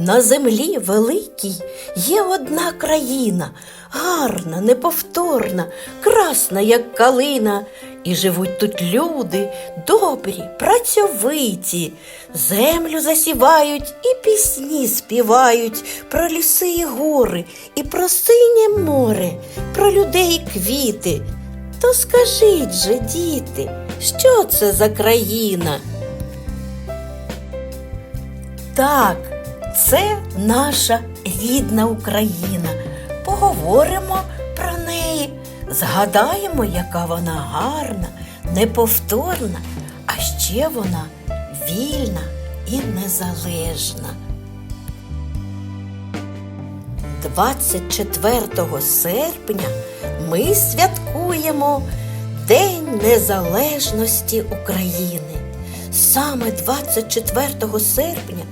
На землі великій є одна країна, гарна, неповторна, красна, як калина. І живуть тут люди добрі, працьовиті, землю засівають і пісні співають про ліси і гори, і про синє море, про людей квіти. То скажіть же, діти, що це за країна? Так, це наша рідна Україна. Поговоримо про неї, згадаємо, яка вона гарна, неповторна, а ще вона вільна і незалежна. 24 серпня ми святкуємо День Незалежності України. Саме 24 серпня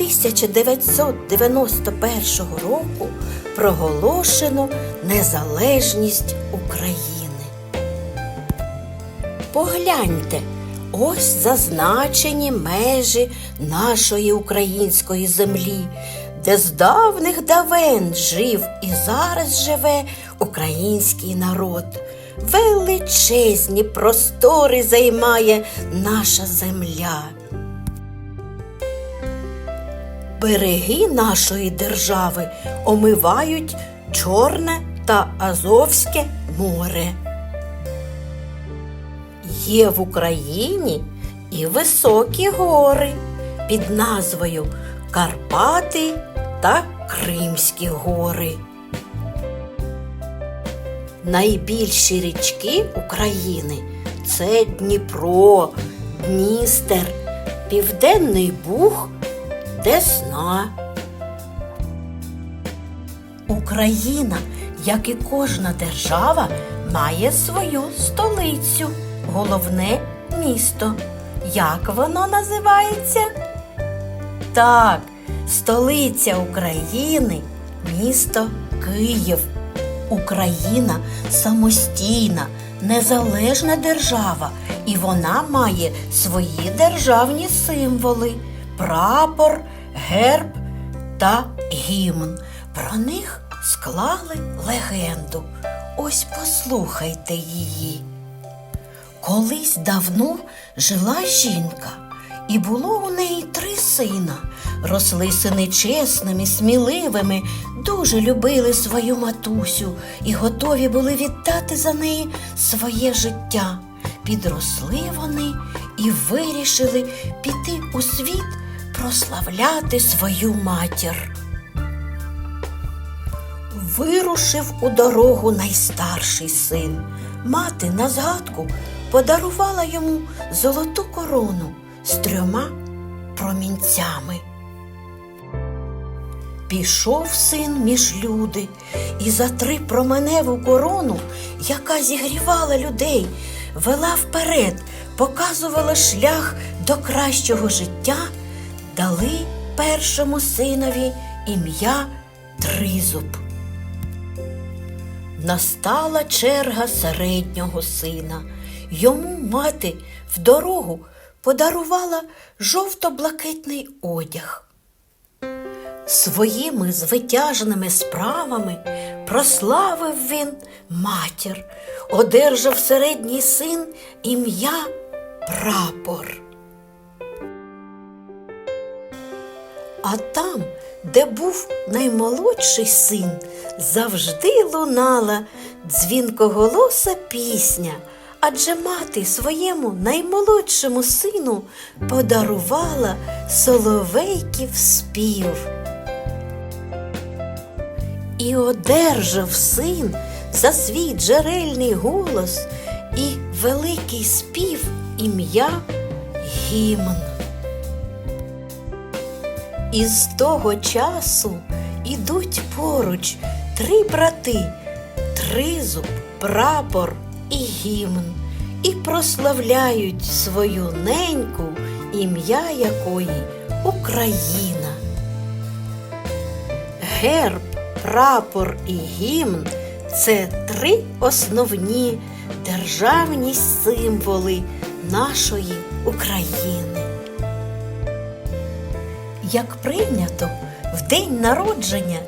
1991 року проголошено незалежність України. Погляньте, ось зазначені межі нашої української землі, де з давних давен жив і зараз живе український народ. Величезні простори займає наша земля. Береги нашої держави омивають Чорне та Азовське море. Є в Україні і високі гори під назвою Карпати та Кримські гори. Найбільші річки України це Дніпро, Дністер, Південний Буг, Десна. Україна, як і кожна держава, має свою столицю, головне місто. Як воно називається? Так, столиця України місто Київ. Україна самостійна, незалежна держава, і вона має свої державні символи прапор, герб та гімн. Про них склали легенду. Ось послухайте її. Колись давно жила жінка, і було у неї три сина. Росли сини чесними, сміливими, дуже любили свою матусю і готові були віддати за неї своє життя. Підросли вони і вирішили піти у світ прославляти свою матір. Вирушив у дорогу найстарший син. Мати на згадку подарувала йому золоту корону з трьома промінцями. Пішов син між люди, і за три променеву корону, яка зігрівала людей, вела вперед, показувала шлях до кращого життя, дали першому синові ім'я Тризуб. Настала черга середнього сина. Йому мати в дорогу подарувала жовто-блакитний одяг. Своїми звитяжними справами прославив він матір, одержав середній син ім'я прапор. А там, де був наймолодший син, завжди лунала дзвінкоголоса пісня, адже мати своєму наймолодшому сину подарувала соловейків спів. І одержав син за свій джерельний голос і великий спів ім'я гімн. І з того часу ідуть поруч три брати тризуб, прапор і гімн, і прославляють свою неньку, ім'я якої Україна. Герб, прапор і гімн це три основні державні символи нашої України. Як прийнято, в день народження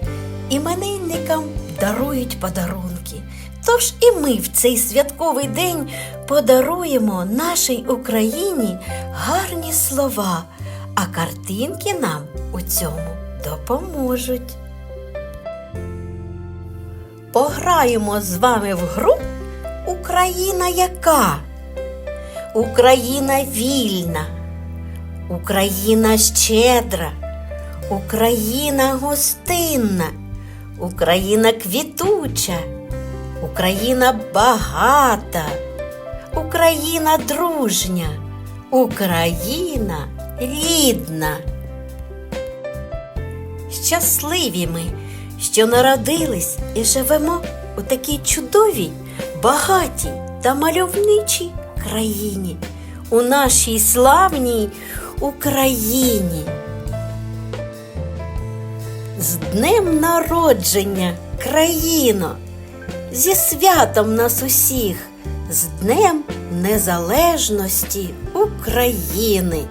іменинникам дарують подарунки. Тож і ми в цей святковий день подаруємо нашій Україні гарні слова, а картинки нам у цьому допоможуть. Пограємо з вами в гру Україна яка? Україна вільна, Україна щедра, Україна гостинна, Україна квітуча, Україна багата, Україна дружня, Україна рідна. Щасливі ми, що народились і живемо у такій чудовій, багатій та мальовничій країні, у нашій славній Україні. З днем народження, країно, зі святом нас усіх, з Днем Незалежності України.